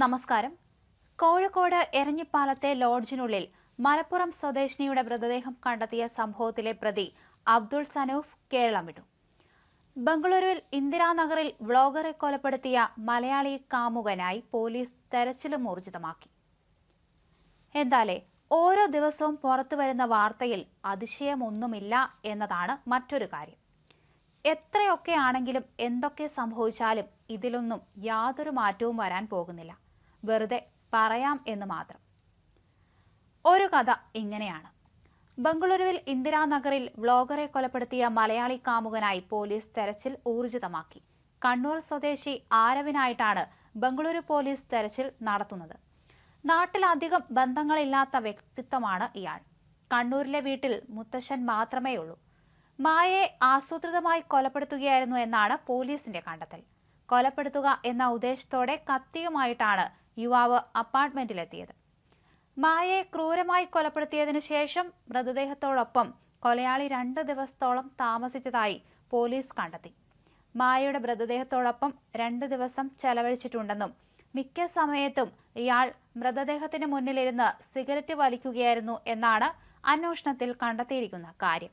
നമസ്കാരം. കോഴിക്കോട് എരഞ്ഞിപ്പാലത്തെ ലോഡ്ജിനുള്ളിൽ മലപ്പുറം സ്വദേശിനിയുടെ മൃതദേഹം കണ്ടെത്തിയ സംഭവത്തിലെ പ്രതി അബ്ദുൾ സനൂഫ് കേരളം വിട്ടു ബംഗളൂരുവിൽ ഇന്ദിരാനഗറിൽ വ്ളോഗറെ കൊലപ്പെടുത്തിയ മലയാളി കാമുകനായി പോലീസ് തെരച്ചിലും ഊർജിതമാക്കി. എന്താലേ ഓരോ ദിവസവും പുറത്തു വരുന്ന വാർത്തയിൽ അതിശയമൊന്നുമില്ല എന്നതാണ് മറ്റൊരു കാര്യം. എത്രയൊക്കെ ആണെങ്കിലും എന്തൊക്കെ സംഭവിച്ചാലും ഇതിലൊന്നും യാതൊരു മാറ്റവും വരാൻ പോകുന്നില്ല. വെറുതെ പറയാം എന്ന് മാത്രം. ഒരു കഥ ഇങ്ങനെയാണ്. ബംഗളൂരുവിൽ ഇന്ദിരാനഗറിൽ വ്ളോഗറെ കൊലപ്പെടുത്തിയ മലയാളി കാമുകനായി പോലീസ് തെരച്ചിൽ ഊർജിതമാക്കി. കണ്ണൂർ സ്വദേശി ആരവിനായിട്ടാണ് ബംഗളൂരു പോലീസ് തെരച്ചിൽ നടത്തുന്നത്. നാട്ടിലധികം ബന്ധങ്ങളില്ലാത്ത വ്യക്തിത്വമാണ് ഇയാൾ. കണ്ണൂരിലെ വീട്ടിൽ മുത്തശ്ശൻ മാത്രമേ ഉള്ളൂ മായയെ ആസൂത്രിതമായി കൊലപ്പെടുത്തുകയായിരുന്നു എന്നാണ് പോലീസിന്റെ കണ്ടെത്തൽ. കൊലപ്പെടുത്തുക എന്ന ഉദ്ദേശത്തോടെ കത്തിയുമായിട്ടാണ് യുവാവ് അപ്പാർട്ട്മെന്റിലെത്തിയത്. മായയെ ക്രൂരമായി കൊലപ്പെടുത്തിയതിനു ശേഷം മൃതദേഹത്തോടൊപ്പം കൊലയാളി രണ്ട് ദിവസത്തോളം താമസിച്ചതായി പോലീസ് കണ്ടെത്തി. മായയുടെ മൃതദേഹത്തോടൊപ്പം രണ്ട് ദിവസം ചെലവഴിച്ചിട്ടുണ്ടെന്നും മിക്ക സമയത്തും ഇയാൾ മൃതദേഹത്തിന് മുന്നിലിരുന്ന് സിഗരറ്റ് വലിക്കുകയായിരുന്നു എന്നാണ് അന്വേഷണത്തിൽ കണ്ടെത്തിയിരിക്കുന്ന കാര്യം.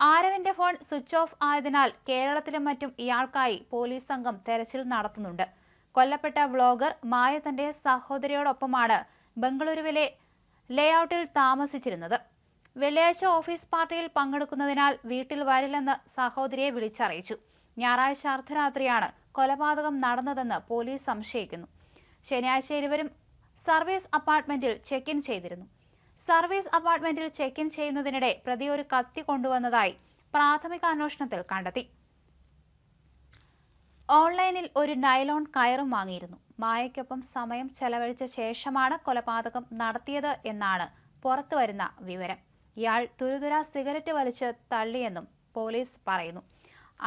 ആരവിന്റെ ഫോൺ സ്വിച്ച് ഓഫ് ആയതിനാൽ കേരളത്തിലും മറ്റും ഇയാൾക്കായി പോലീസ് സംഘം തെരച്ചിൽ നടത്തുന്നുണ്ട്. കൊല്ലപ്പെട്ട വ്ളോഗർ മായ തന്റെ സഹോദരിയോടൊപ്പമാണ് ബംഗളൂരുവിലെ ലേഔട്ടിൽ താമസിച്ചിരുന്നത്. വെള്ളിയാഴ്ച ഓഫീസ് പാർട്ടിയിൽ പങ്കെടുക്കുന്നതിനാൽ വീട്ടിൽ വരില്ലെന്ന് സഹോദരിയെ വിളിച്ചറിയിച്ചു. ഞായറാഴ്ച അർദ്ധരാത്രിയാണ് കൊലപാതകം നടന്നതെന്ന് പോലീസ് സംശയിക്കുന്നു. ശനിയാഴ്ച ഇരുവരും സർവീസ് അപ്പാർട്ട്മെന്റിൽ ചെക്ക് ഇൻ ചെയ്തിരുന്നു. സർവീസ് അപ്പാർട്ട്മെന്റിൽ ചെക്ക് ഇൻ ചെയ്യുന്നതിനിടെ പ്രതി ഒരു കത്തി കൊണ്ടുവന്നതായി പ്രാഥമിക അന്വേഷണത്തിൽ കണ്ടെത്തി. ഓൺലൈനിൽ ഒരു നൈലോൺ കയറും വാങ്ങിയിരുന്നു. മായയ്ക്കൊപ്പം സമയം ചെലവഴിച്ച ശേഷമാണ് കൊലപാതകം നടത്തിയത് എന്നാണ് പുറത്തുവരുന്ന വിവരം. ഇയാൾ തുരുതുര സിഗരറ്റ് വലിച്ച് തള്ളിയെന്നും പോലീസ് പറയുന്നു.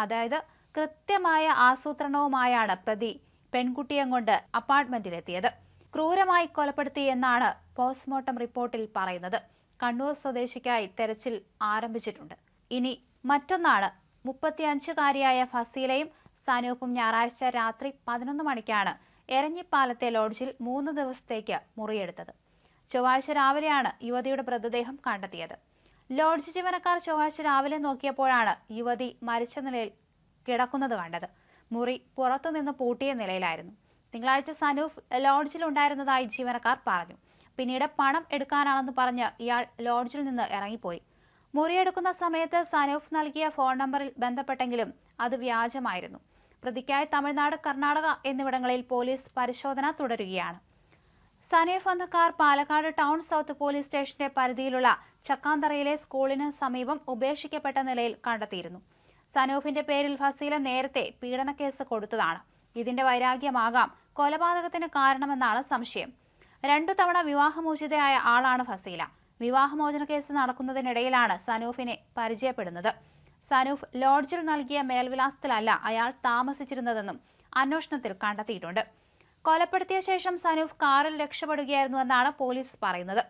അതായത് കൃത്യമായ ആസൂത്രണവുമായാണ് പ്രതി പെൺകുട്ടിയെ കൊണ്ട് അപ്പാർട്ട്മെന്റിലെത്തിയത്. ക്രൂരമായി കൊലപ്പെടുത്തി എന്നാണ് പോസ്റ്റ്മോർട്ടം റിപ്പോർട്ടിൽ പറയുന്നത്. കണ്ണൂർ സ്വദേശിക്കായി തെരച്ചിൽ ആരംഭിച്ചിട്ടുണ്ട്. ഇനി മറ്റൊന്നാണ്. മുപ്പത്തിയഞ്ചുകാരിയായ ഫസീലയും സനൂപ്പും ഞായറാഴ്ച രാത്രി പതിനൊന്ന് മണിക്കാണ് എരഞ്ഞിപ്പാലത്തെ ലോഡ്ജിൽ മൂന്ന് ദിവസത്തേക്ക് മുറിയെടുത്തത്. ചൊവ്വാഴ്ച രാവിലെയാണ് യുവതിയുടെ മൃതദേഹം കണ്ടെത്തിയത്. ലോഡ്ജ് ജീവനക്കാർ ചൊവ്വാഴ്ച രാവിലെ നോക്കിയപ്പോഴാണ് യുവതി മരിച്ച നിലയിൽ കിടക്കുന്നത് കണ്ടത്. മുറി പുറത്തുനിന്ന് പൂട്ടിയ നിലയിലായിരുന്നു. തിങ്കളാഴ്ച സനൂഫ് ലോഡ്ജിലുണ്ടായിരുന്നതായി ജീവനക്കാർ പറഞ്ഞു. പിന്നീട് പണം എടുക്കാനാണെന്ന് പറഞ്ഞ് ഇയാൾ ലോഡ്ജിൽ നിന്ന് ഇറങ്ങിപ്പോയി. മുറിയെടുക്കുന്ന സമയത്ത് സനൂഫ് നൽകിയ ഫോൺ നമ്പറിൽ ബന്ധപ്പെട്ടെങ്കിലും അത് വ്യാജമായിരുന്നു. പ്രതിക്കായി തമിഴ്നാട് കർണാടക എന്നിവിടങ്ങളിൽ പോലീസ് പരിശോധന തുടരുകയാണ്. സനീഫ് എന്ന car Palakkad town south police സ്റ്റേഷന്റെ പരിധിയിലുള്ള ചക്കാന്തറയിലെ സ്കൂളിന് സമീപം ഉപേക്ഷിക്കപ്പെട്ട നിലയിൽ കണ്ടെത്തിയിരുന്നു. സനൂഫിന്റെ പേരിൽ ഫസീല നേരത്തെ പീഡനക്കേസ് കൊടുത്തതാണ്. ഇതിന്റെ വൈരാഗ്യമാകാം കൊലപാതകത്തിന് കാരണമെന്നാണ് സംശയം. രണ്ടു തവണ വിവാഹമോചിതയായ ആളാണ് ഫസീല. വിവാഹമോചന കേസ് നടക്കുന്നതിനിടയിലാണ് സനൂഫിനെ പരിചയപ്പെടുന്നത്. സനൂഫ് ലോഡ്ജിൽ നൽകിയ മേൽവിലാസത്തിലല്ല അയാൾ താമസിച്ചിരുന്നതെന്നും അന്വേഷണത്തിൽ കണ്ടെത്തിയിട്ടുണ്ട്. കൊലപ്പെടുത്തിയ ശേഷം സനൂഫ് കാറിൽ രക്ഷപ്പെടുകയായിരുന്നുവെന്നാണ് പോലീസ് പറയുന്നത്.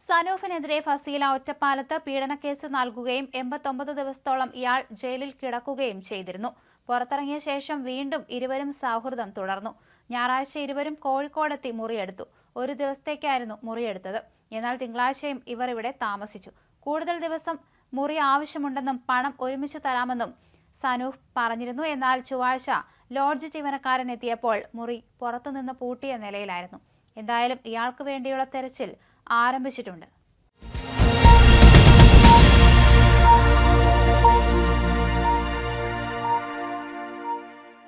സനൂഫിനെതിരെ ഫസീല ഒറ്റപ്പാലത്ത് പീഡനക്കേസ് നൽകുകയും എൺപത്തൊമ്പത് ദിവസത്തോളം ഇയാൾ ജയിലിൽ കിടക്കുകയും ചെയ്തിരുന്നു. പുറത്തിറങ്ങിയ ശേഷം വീണ്ടും ഇരുവരും സൗഹൃദം തുടർന്നു. ഞായറാഴ്ച ഇരുവരും കോഴിക്കോടെത്തി മുറിയെടുത്തു. ഒരു ദിവസത്തേക്കായിരുന്നു മുറിയെടുത്തത്. എന്നാൽ തിങ്കളാഴ്ചയും ഇവർ ഇവിടെ താമസിച്ചു. കൂടുതൽ ദിവസം മുറി ആവശ്യമുണ്ടെന്നും പണം ഒരുമിച്ച് തരാമെന്നും സനൂഫ് പറഞ്ഞിരുന്നു. എന്നാൽ ചൊവ്വാഴ്ച ലോഡ്ജ് ജീവനക്കാരൻ എത്തിയപ്പോൾ മുറി പുറത്തുനിന്ന് പൂട്ടിയ നിലയിലായിരുന്നു. എന്തായാലും ഇയാൾക്ക് വേണ്ടിയുള്ള തെരച്ചിൽ ആരംഭിച്ചിട്ടുണ്ട്.